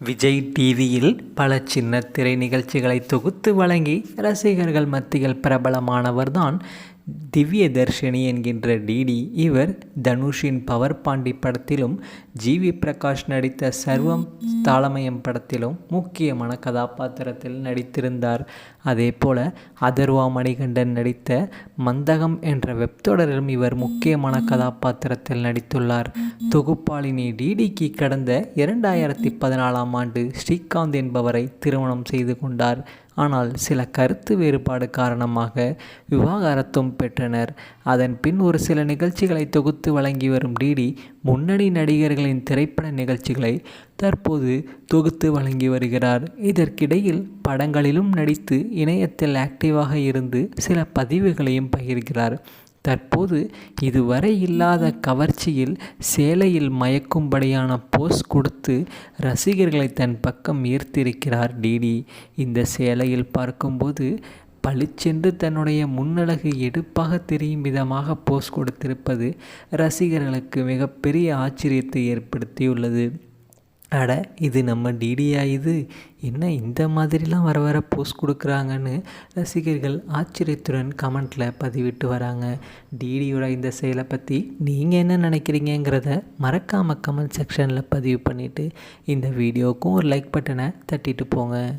விஜய் டிவியில் பல சின்ன திரை நிகழ்ச்சிகளை தொகுத்து வழங்கி ரசிகர்கள் மத்தியில் பிரபலமானவர்தான் திவ்ய தர்ஷினி என்கின்ற டிடி இவர். தனுஷின் பவர் பாண்டி படத்திலும் ஜிவி பிரகாஷ் நடித்த சர்வம் தாளமயம் படத்திலும் முக்கியமான கதாபாத்திரத்தில் நடித்திருந்தார். அதே போல அதர்வா மணிகண்டன் நடித்த மந்தகம் என்ற வெப்தொடரிலும் இவர் முக்கியமான கதாபாத்திரத்தில் நடித்துள்ளார். தொகுப்பாளினி டிடிக்கு கடந்த இரண்டாயிரத்தி பதினாலாம் ஆண்டு ஸ்ரீகாந்த் என்பவரை திருமணம் செய்து கொண்டார். ஆனால் சில கருத்து வேறுபாடு காரணமாக விவாகரத்தும் பெற்றனர். அதன் பின் ஒரு சில நிகழ்ச்சிகளை தொகுத்து வழங்கி வரும் டிடி முன்னணி நடிகர்களின் திரைப்பட நிகழ்ச்சிகளை தற்போது தொகுத்து வழங்கி வருகிறார். இதற்கிடையில் படங்களிலும் நடித்து இணையத்தில் ஆக்டிவாக இருந்து சில பதிவுகளையும் பகிர்கிறார். தற்போது இதுவரை இல்லாத கவர்ச்சியில் சேலையில் மயக்கும்படியான போஸ் கொடுத்து ரசிகர்களை தன் பக்கம் ஈர்த்திருக்கிறார் டிடி. இந்த சேலையில் பார்க்கும்போது பளிச்சென்று தன்னுடைய முன்னழகு எடுப்பாக தெரியும் விதமாக போஸ் கொடுத்திருப்பது ரசிகர்களுக்கு மிகப்பெரிய ஆச்சரியத்தை ஏற்படுத்தியுள்ளது. அட இது நம்ம டிடியா இது? என்ன இந்த மாதிரிலாம் வர வர போஸ்ட் கொடுக்குறாங்கன்னு ரசிகர்கள் ஆச்சரியத்துடன் கமெண்ட்டில் பதிவிட்டு வராங்க. டிடியோட இந்த செயலை பற்றி நீங்கள் என்ன நினைக்கிறீங்கிறத மறக்காமல் கமெண்ட் செக்ஷனில் பதிவு பண்ணிவிட்டு இந்த வீடியோவுக்கும் ஒரு லைக் பட்டனை தட்டிட்டு போங்க.